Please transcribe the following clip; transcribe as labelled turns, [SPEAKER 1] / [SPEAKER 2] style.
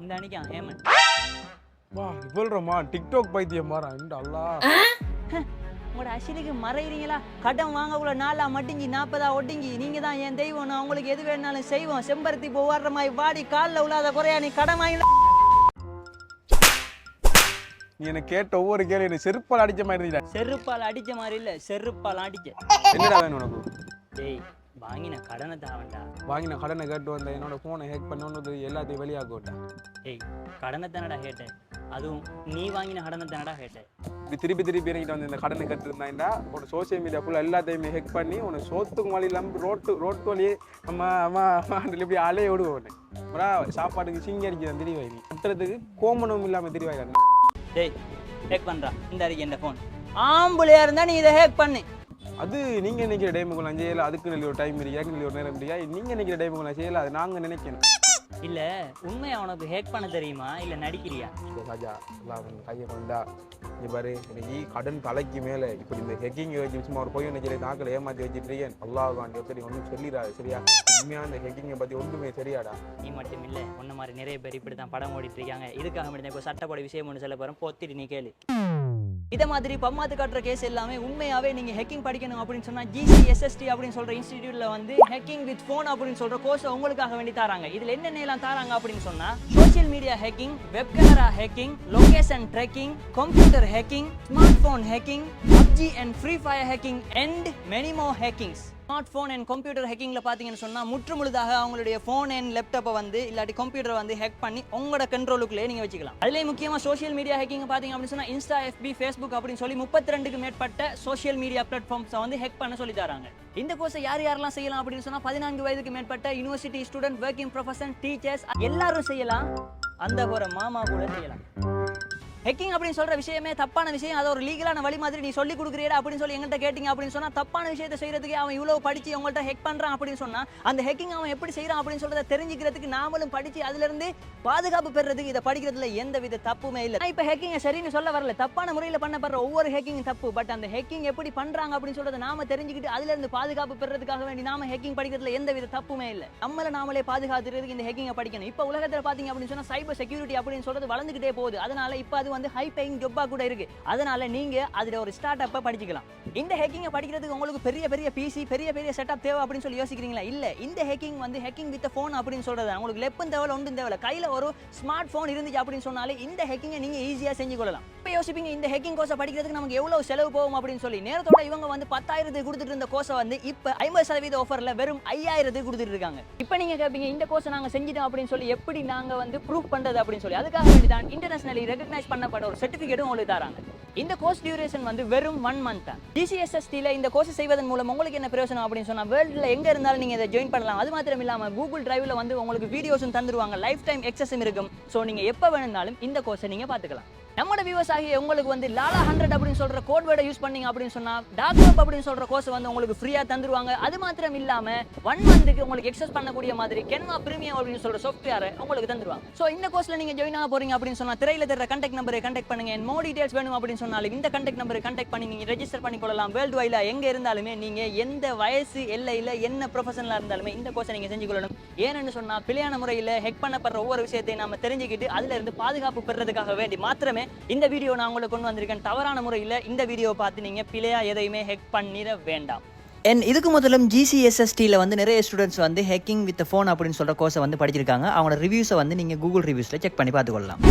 [SPEAKER 1] இந்த அன்னைக்கு ஏமன்
[SPEAKER 2] வா சொல்றோமா டிக்டாக் பைத்தியம் மாறா இந்த அல்லா.
[SPEAKER 1] உங்களோட அசிலுக்கு மறையிறீங்களா? கடன் வாங்கக்குள்ள நாலா மட்டிங்கி நாற்பதா ஒட்டிங்கி நீங்க தான் என் தெய்வம் நான் உங்களுக்கு எது வேணாலும் செய்வோம். செம்பருத்தி பூ மாதிரி வாடி காலில் உள்ளாத குறையா நீ கடன் வாங்கல
[SPEAKER 2] நீ எனக்கு கேட்ட ஒவ்வொரு கேள்வி எனக்கு செருப்பால் அடிச்ச மாதிரி
[SPEAKER 1] செருப்பால் அடிச்ச மாதிரி இல்ல செருப்பால் அடிச்ச.
[SPEAKER 2] என்னடா வேணும் உனக்கு?
[SPEAKER 1] டேய் வாங்கின கடனை தாவண்டா.
[SPEAKER 2] வாங்கின கடனை கேட்டு வந்த என்னோட ஃபோனை ஹேக் பண்ணோன்னு எல்லாத்தையும் வெளியாக்க விட்டேன்.
[SPEAKER 1] டேய் கடனை தானடா கேட்டேன். அதுவும் நீ வாங்கின கடனை தானடா கேட்டேன்.
[SPEAKER 2] இப்படி திருப்பி திருப்பி என்கிட்ட வந்து இந்த கடனை கட்டிருந்தாண்டா உன சோசியல் மீடியா ஃபுல்லாக எல்லாத்தையுமே ஹேக் பண்ணி உனக்கு சோத்துக்கு வழி இல்லாமல் ரோட்டு ரோட்டு வழியே அம்மா அம்மா அம்மான்னு இப்படி அலைய விடுவோம் உன்னை. அப்புறம் சாப்பாட்டுக்கு சிங்கி அடிக்கிறான் திரிவாய் நீ கட்டுறதுக்கு கோமணம் இல்லாமல் திரிவாய்
[SPEAKER 1] டேய் ஹேக் பண்றா. இந்த அறிக்கை இந்த ஃபோன் ஆம்பளையா இருந்தா நீ இதை ஹேக் பண்ணு.
[SPEAKER 2] அது நீங்கள் நினைக்கிற டைமுக்குள்ள செய்யல அதுக்கு நல்ல ஒரு டைம் இருக்கு நல்ல ஒரு நேரம் இல்லையா நீங்கள் நினைக்கிற டைமுக்குள்ள செய்யல அது நாங்கள் நினைக்கணும்.
[SPEAKER 1] இல்ல உண்மையா உனக்கு ஹேக் பண்ண தெரியுமா? இல்ல நடிக்கிறியா?
[SPEAKER 2] இந்த ராஜா எல்லாம் கையை கொண்டா. இங்க பாரு எனக்கு கடன் தலைக்கு மேலே இப்படி இந்த ஹெக்கிங் வச்சு சும்மா ஒரு பொய் நினைக்கிற தாக்களை ஏமாற்றி வச்சுட்டு இருக்கேன் அல்லாஹ் காண்டி சரி ஒன்றும் சொல்லிடாது சரியா? உண்மையா இந்த ஹெக்கிங்கை பற்றி ஒன்றுமே சரியாடா
[SPEAKER 1] நீ மட்டும் இல்ல உன்ன மாதிரி நிறைய பேர் இப்படி தான் படம் ஓடிட்டு இருக்காங்க. இதுக்காக மட்டும் இப்போ சட்டப்படி விஷயம் ஒன்று சொல்ல போறேன். பொத்திட்டு நீ கேளு. இதை மாதிரி பம்மாத்து காட்டுற கேஸ் எல்லாமே உண்மையாவே நீங்க ஹேக்கிங் படிக்கணும் அப்படின்னு சொன்னா ஜிசிஎஸ்எஸ்டி அப்படின்னு சொல்ற இன்ஸ்டிடியூட்ல வந்து ஹேக்கிங் வித் ஃபோன் அப்படின்னு சொல்ற கோர்ஸ் உங்களுக்காக வேண்டி தராங்க. இதுல என்னென்ன எல்லாம் தராங்க அப்படின்னு சொன்னா social media hacking web camera hacking location tracking computer hacking smart phone hacking PUBG and free fire hacking and many more hackings smart phone and computer ஹேக்கிங்கில் பார்த்தீங்கன்னு சொன்னால் முற்று முழுதாக அவங்களுடைய ஃபோன் அண்ட் லேப்டாப்பை வந்து இல்லாட்டி கம்ப்யூட்டரை வந்து ஹேக் பண்ணி உங்களோட கண்ட்ரோலுக்குள்ளே நீங்கள் வச்சுக்கலாம். அதிலே முக்கியமாக சோஷியல் மீடியா ஹேக்கிங் பார்த்தீங்க அப்படின்னு சொன்னால் இன்ஸ்டா எஃபி ஃபேஸ்புக் அப்படின்னு சொல்லி முப்பத்தி ரெண்டுக்கு மேற்பட்ட சோஷியல் மீடியா பிளாட்ஃபார்ம்ஸை வந்து ஹேக் பண்ண சொல்லி தராங்க. இந்த கோர்ஸை யார் யாரெல்லாம் செய்யலாம் அப்படின்னு சொன்னால் பதினான்கு வயதுக்கு மேற்பட்ட university student working profession teachers எல்லாரும் செய்யலாம். அந்த ஒரு மாமா கூட செய்யலாம். ஹெக்கிங் அப்படின்னு சொல்ற விஷயமே தப்பான விஷயம் அதை ஒரு லீகலான வழி மாதிரி நீ சொல்லி கொடுக்குறியடா அப்படின்னு சொல்லி எங்கள்கிட்ட கேட்டிங்க அப்படின்னு சொன்னா தப்பான விஷயத்தை செய்யறதுக்கு அவன் இவ்வளவு படிச்சு உங்கள்கிட்ட ஹெக் பண்றான் அப்படின்னு சொன்னா அந்த ஹெக்கிங் அவன் எப்படி செய்யறான் அப்படின்னு சொல்றத தெரிஞ்சுக்கிறதுக்கு நாமளும் படிச்சு அதுல இருந்து பாதுகாப்பு பெறதுக்கு இதை படிக்கிறதுல எந்த வித தப்புமே இல்லை. நான் இப்ப ஹெக்கிங் சரின்னு சொல்ல வரல. தப்பான முறையில் பண்ணப்படுற ஒவ்வொரு ஹேக்கிங் தப்பு. பட் அந்த ஹேக்கிங் எப்படி பண்றாங்க அப்படின்னு சொல்றத நாம தெரிஞ்சுக்கிட்டு அதுல இருந்து பாதுகாப்பு பெறதுக்காக வேண்டி நாம ஹேக்கிங் படிக்கிறதுல எந்த வித தப்புமே இல்லை. நம்மளை நாமளே பாதுகாத்துறதுக்கு இந்த ஹேக்கிங்கை படிக்கணும். இப்போ உலகத்தில் பாத்தீங்க அப்படின்னு சொன்னா சைபர் செக்யூரிட்டி அப்படின்னு சொல்றது வளர்ந்துகிட்டே போகுது. அதனால இப்போ அது வந்து ஹை பேயிங் ஜொப்பா கூட இருக்கு. அதனால நீங்க அதுல ஒரு ஸ்டார்ட் அப்பை படிச்சுக்கலாம். இந்த ஹேக்கிங்கை படிக்கிறதுக்கு உங்களுக்கு பெரிய பெரிய பிசி பெரிய பெரிய செட்டப் தேவை அப்படின்னு சொல்லி யோசிக்கிறீங்களா? இல்ல இந்த ஹேக்கிங் வந்து ஹேக்கிங் வித் ஃபோன் அப்படின்னு சொல்றது உங்களுக்கு லெப்பும் தேவை ஒன்றும் தேவை கையில் ஒரு ஸ்மார்ட் ஃபோன் இருந்துச்சு அப்படின்னு சொன்னாலே இந்த ஹேக்கிங்கை நீங்க ஈஸியா செஞ்சு கொள்ளலாம் இப்போ யோசிப்பீங்க. இந்த ஹெக்கிங் கோர்ஸை படிக்கிறதுக்கு நமக்கு எவ்வளோ செலவு போகும் அப்படின்னு சொல்லி. நேரத்தோட இவங்க வந்து பத்தாயிரத்துக்கு கொடுத்துட்டு இருந்த கோர்ஸை வந்து இப்போ ஐம்பது சதவீத ஆஃபரில் வெறும் ஐயாயிரத்துக்கு கொடுத்துட்டு இருக்காங்க. இப்போ நீங்க கேட்பீங்க இந்த கோர்ஸை நாங்க செஞ்சிட்டோம் அப்படின்னு சொல்லி எப்படி நாங்கள் வந்து ப்ரூஃப் பண்றது அப்படின்னு சொல்லி. அதுக்காக வேண்டி தான் இன்டர்நேஷனலி ரெகக்னைஸ் பண்ணப்பட்ட ஒரு சர்டிஃபிகேட்டும் உங்களுக்கு தராங்க. இந்த கோர்ஸ் டியூரேஷன் வந்து வெறும் ஒன் மந்த் தான் டிசிஎஸ்எஸ்டியில் இந்த கோர்ஸ் செய்வதன் மூலம் உங்களுக்கு என்ன பிரயோஜனம் அப்படின்னு சொன்னால் வேர்ல்டில் எங்க இருந்தாலும் நீங்க இதை ஜாயின் பண்ணலாம். அது மாத்திரம் இல்லாமல் கூகுள் டிரைவ்ல வந்து உங்களுக்கு வீடியோஸும் தந்துருவாங்க. லைஃப் டைம் எக்ஸஸும் இருக்கும். ஸோ நீங்க எப்போ வேணும்னாலும் இந்த கோர்ஸை நீங்க பார்த்துக்கலாம் நம்மளோட வியூவர்ஸ் ஆகிய உங்களுக்கு வந்து லாலா ஹண்ட்ரட் அப்படின்னு சொல்ற கோட் வேர்டை யூஸ் பண்ணீங்க அப்படின்னு சொன்னா டாக் அப்படின்னு சொல்ற கோர்ஸ் வந்து உங்களுக்கு ஃப்ரீயா தந்துருவாங்க. அது மாத்திரம் இல்லாம ஒன் மந்த்துக்கு உங்களுக்கு எக்ஸஸ் பண்ணக்கூடிய மாதிரி கென்வா பிரீமியம் அப்படின்னு சொல்ற சாஃப்ட்வேர் உங்களுக்கு தந்துருவாங்க. ஸோ இந்த கோர்ஸ்ல நீங்க ஜாயின் ஆக போறீங்க அப்படின்னு சொன்னா திரையில தர கண்டெக்ட் நம்பரை கண்டெக்ட் பண்ணுங்க. மோ டீடைல்ஸ் வேணும் அப்படின்னு சொன்னாலும் இந்த கண்டெக்ட் நம்பரை கண்டெக்ட் பண்ணி நீங்க ரெஜிஸ்டர் பண்ணி கொள்ளலாம். வேர்ல்டு வைல எங்க இருந்தாலுமே நீங்க எந்த வயசு எல்லையில என்ன ப்ரொஃபஷனலா இருந்தாலுமே இந்த கோர்ஸை நீங்க செஞ்சு கொள்ளணும். ஏன்னு சொன்னா பிழையான முறையில் ஹெக் பண்ணப்படுற ஒவ்வொரு விஷயத்தையும் நம்ம தெரிஞ்சுக்கிட்டு அதுல இருந்து பாதுகாப்பு பெறதுக்காக வேண்டி மாத்திரமே இந்த வீடியோ நான் உங்களுக்கு கொண்டு வந்திருக்கேன். தவறான முறையில் இந்த வீடியோ பார்த்து நீங்க பிழையாக எதையுமே ஹெக் பண்ணிட வேண்டாம். என் இதுக்கு முதலும் ஜிசிஎஸ்எஸ்டியில் வந்து நிறைய ஸ்டூடெண்ட்ஸ் வந்து ஹேக்கிங் வித் ஃபோன் அப்படின்னு சொல்கிற கோர்ஸை வந்து படிச்சிருக்காங்க. அவங்களோட ரிவ்யூஸை வந்து நீங்கள் கூகுள் ரிவ்யூஸில் செக் பண்ணி பார்த்துக்கொள்ளலாம்.